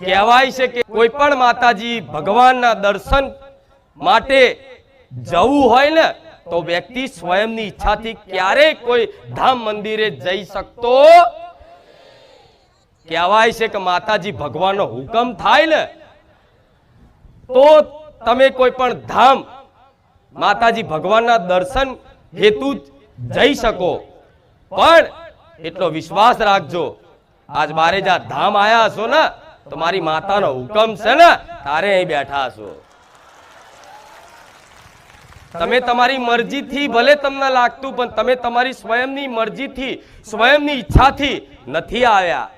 કહેવાય છે કે કોઈ પણ માતાજી ભગવાનના દર્શન માટે જવું હોય ને, તો વ્યક્તિ સ્વયંની ઈચ્છાથી ક્યારેય કોઈ ધામ મંદિરે જઈ શકતો કહેવાય છે કે માતાજી ભગવાનનો હુકમ થાય ને, તો તમે કોઈ પણ ધામ માતાજી ભગવાનના દર્શન હેતુ જઈ શકો. પણ એટલો વિશ્વાસ રાખજો, આજ મારે જ્યાં ધામ આયા હશો ને તો મારી માતાનો હુકમ છે ને, તારે અહીં બેઠા છો. તમે તમારી મરજીથી ભલે તમને લાગતું, પણ તમે તમારી સ્વયંની મરજીથી, સ્વયંની ઈચ્છાથી નથી આવ્યા.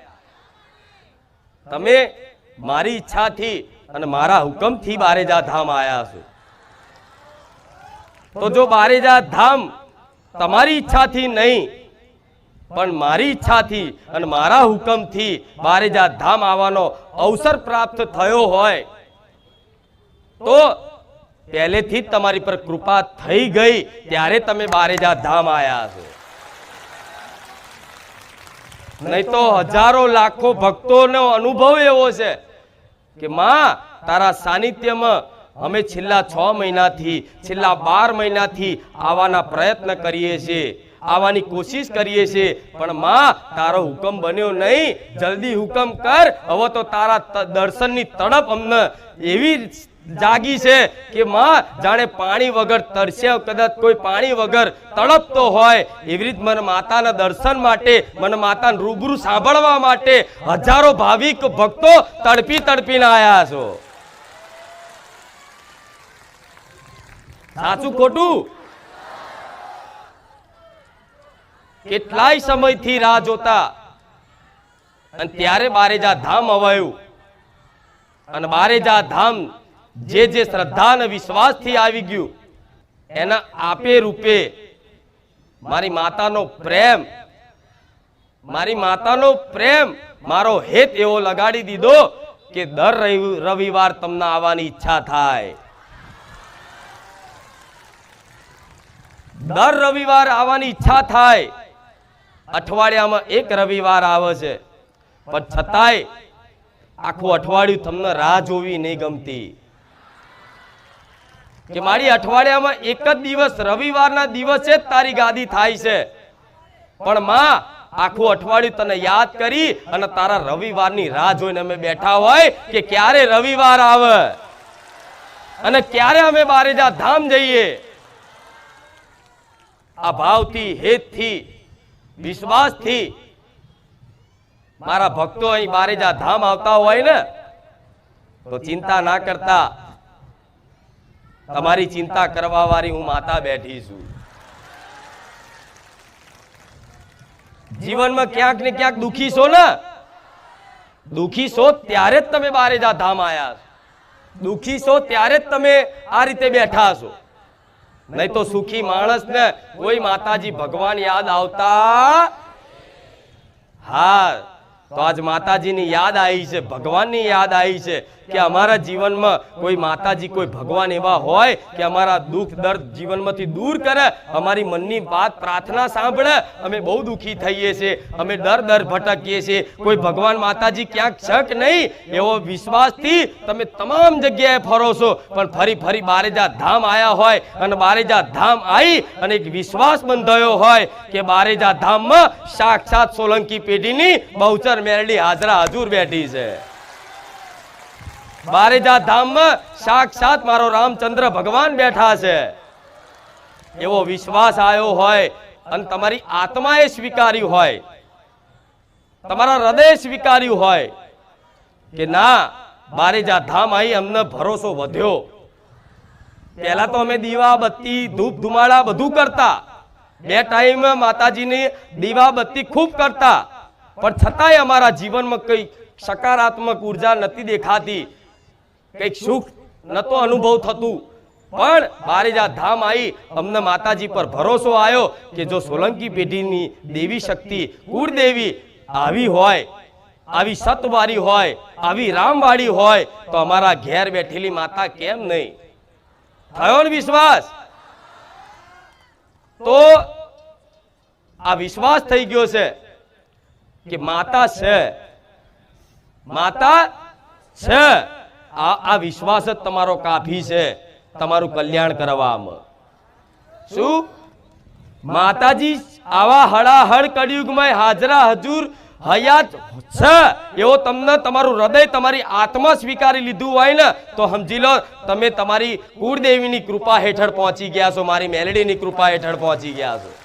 તમે મારી ઈચ્છાથી અને મારા હુકમથી બારેજા ધામ આવ્યા છો. તો જો બારેજા ધામ તમારી ઈચ્છાથી નહીં પણ મારી ઈચ્છાથી અને મારા હુકમથી બારેજા ધામ આવવાનો અવસર પ્રાપ્ત થયો હોય, તો પહેલેથી જ તમારી પર કૃપા થઈ ગઈ ત્યારે તમે બારેજા ધામ આવ્યા છો. નહીં તો હજારો લાખો ભક્તોનો અનુભવ એવો છે કે માં, તારા સાનિધ્યમાં અમે છેલ્લા છ મહિનાથી, છેલ્લા બાર મહિનાથી આવવાના પ્રયત્ન કરીએ છીએ. આવવાની કોશિશ કરીએ છીએ. પણ માં, તારો હુકમ બન્યો નહીં. જલ્દી હુકમ કર. હવે તો તારા દર્શનની તડપ અમને એવી જાગી છે કે માં, જાણે પાણી વગર તરસ્યા કદાચ કોઈ પાણી વગર તડપતો હોય. એવી રીત મને માતાના દર્શન માટે, મને માતાને રૂબરૂ સાંભળવા માટે હજારો ભાવિક ભક્તો તડપી તડપીને આવ્યા છો. સાચું ખોટું? કેટલાય સમયથી રાહ જોતા. અને ત્યારે બારેજા ધામ અવાયું. અને બારેજા ધામ જે જે શ્રદ્ધા અને વિશ્વાસથી આવી ગયું, એના આપે રૂપે મારી માતાનો પ્રેમ, મારી માતાનો પ્રેમ, મારો હેત એવો લગાડી દીધો કે દર રવિ- રવિવાર તમને આવવાની ઈચ્છા થાય. દર રવિવાર આવવાની ઈચ્છા થાય. અઠવાડિયામાં એક રવિવાર આવે છે. પણ છતાંય આખું અઠવાડિયું તમને રાહ જોવી નહીં ગમતી. કે મારી અઠવાડિયામાં એક જ દિવસ રવિવારના દિવસે જ તારી ગાદી થાય છે. પણ માં, આખું અઠવાડિયું તને યાદ કરી અને તારા રવિવારની રાહ જોઈને અમે બેઠા હોય કે ક્યારે રવિવાર આવે? અને ક્યારે અમે બારેજા ધામ જઈએ? આ ભાવથી, હેતથી વિશ્વાસથી મારા ભક્તો અહીં બારેજા ધામ આવતા હોય ને, તો ચિંતા ના કરતા. તમારી ચિંતા કરવા વાળી હું માતા બેઠી છું. જીવનમાં ક્યાંક ને ક્યાંક દુખી છો ને? દુખી છો ત્યારે જ તમે બારેજા ધામ આયા છો. દુખી છો ત્યારે જ તમે આ રીતે બેઠા છો. નહીં તો સુખી માણસ ને કોઈ માતાજી ભગવાન યાદ આવતા હા તો આજ માતાજીની યાદ આવી છે ભગવાનની યાદ આવી છે. કે અમારા જીવનમાં કોઈ માતાજી, કોઈ ભગવાન એવા હોય કે અમારા દુઃખ, દર્દ જીવનમાંથી દૂર કરે, અમારી મનની વાત, પ્રાર્થના સાંભળે, અમે બહુ દુઃખી થઈએ છીએ, અમે દર દર ભટકીએ છીએ. કોઈ ભગવાન માતાજી ક્યાંક શક નહીં, એવો વિશ્વાસથી તમે તમામ જગ્યાએ ફરો છો. પણ ફરી ફરી બારેજા ધામ આયા હોય અને બારેજા ધામ આવી અને એક વિશ્વાસ બંધાયો હોય કે બારેજા ધામમાં સાક્ષાત સોલંકી પેઢીની બહુચર મેરડી હાજરા હજુર બેઠી છે. બારેજા ધામમાં સાક્ષાત મારો રામચંદ્ર ભગવાન બેઠા છે. એવો વિશ્વાસ આવ્યો હોય અને તમારી આત્માએ સ્વીકાર્યું હોય, તમારા હૃદય સ્વીકાર્યું હોય કે ના બારેજા ધામ આવી અમને ભરોસો વધ્યો. પહેલા તો અમે દીવા બત્તી ધૂપ ધુમાડા બધું કરતા. બે ટાઈમ માતાજીની દીવા બત્તી ખૂબ કરતા. પણ છતાંય અમારા જીવનમાં કઈ સકારાત્મક ઊર્જા નથી દેખાતી. કંઈક સુખ નતો અનુભવ થતું. પણ બારેજા ધામ આવી અમને માતાજી પર ભરોસો આવ્યો કે જો સોલંકી પેઢીની દેવી શક્તિ કુળદેવી આવી હોય, આવી સતવારી હોય, આવી રામવાળી હોય, તો અમારા ઘેર બેઠેલી માતા કેમ નહીં? થયો ને વિશ્વાસ? તો આ વિશ્વાસ થઈ ગયો છે કે માતા છે. માતા છે. આ આ વિશ્વાસ જ તમારો કાફી છે, તમારું કલ્યાણ કરવામાં. શું? માતાજી, આવા હળાહળ કળિયુગમાં હાજરા હજુર હયાત છે. એવો તમને તમારું હૃદય, તમારી આત્મા સ્વીકારી લીધું હોય ને, તો સમજી લો, તમે તમારી કુળદેવીની કૃપા હેઠળ પહોંચી ગયા છો, મારી મેલડીની કૃપા હેઠળ પહોંચી ગયા છો.